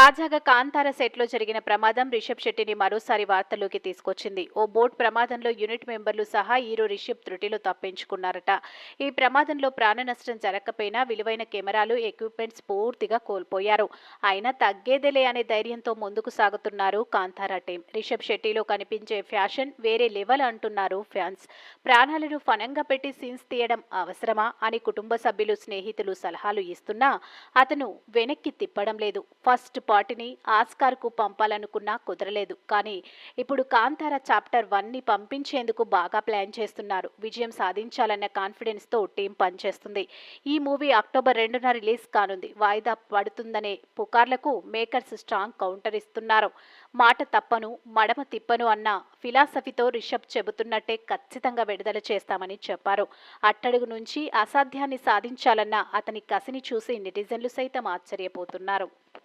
తాజాగా కాంతార సెట్లో జరిగిన ప్రమాదం రిషబ్ శెట్టిని మరోసారి వార్తల్లోకి తీసుకొచ్చింది. ఓ బోట్ ప్రమాదంలో యూనిట్ మెంబర్లు సహా హీరో రిషబ్ త్రుటిలో తప్పించుకున్నారట. ఈ ప్రమాదంలో ప్రాణ నష్టం జరగకపోయినా విలువైన కెమెరాలు ఎక్విప్మెంట్స్ పూర్తిగా కోల్పోయారు. అయినా తగ్గేదేలే అనే ధైర్యంతో ముందుకు సాగుతున్నారు కాంతారా టీం. రిషబ్ శెట్టిలో కనిపించే ఫ్యాషన్ వేరే లెవెల్ అంటున్నారు ఫ్యాన్స్. ప్రాణాలను ఫనంగా పెట్టి సీన్స్ తీయడం అవసరమా అని కుటుంబ సభ్యులు స్నేహితులు సలహాలు ఇస్తున్నా అతను వెనక్కి తిప్పడం లేదు. ఫస్ట్ వాటిని ఆస్కార్కు పంపాలనుకున్నా కుదరలేదు. కానీ ఇప్పుడు కాంతార చాప్టర్ వన్ని పంపించేందుకు బాగా ప్లాన్ చేస్తున్నారు. విజయం సాధించాలన్న కాన్ఫిడెన్స్తో టీం పనిచేస్తుంది. ఈ మూవీ అక్టోబర్ రెండున రిలీజ్ కానుంది. వాయిదా పడుతుందనే పుకార్లకు మేకర్స్ స్ట్రాంగ్ కౌంటర్ ఇస్తున్నారు. మాట తప్పను మడమ తిప్పను అన్న ఫిలాసఫీతో రిషబ్ చెబుతున్నట్టే ఖచ్చితంగా విడుదల చేస్తామని చెప్పారు. అట్టడుగు నుంచి అసాధ్యాన్ని సాధించాలన్న అతని కసిని చూసి నెటిజన్లు సైతం ఆశ్చర్యపోతున్నారు.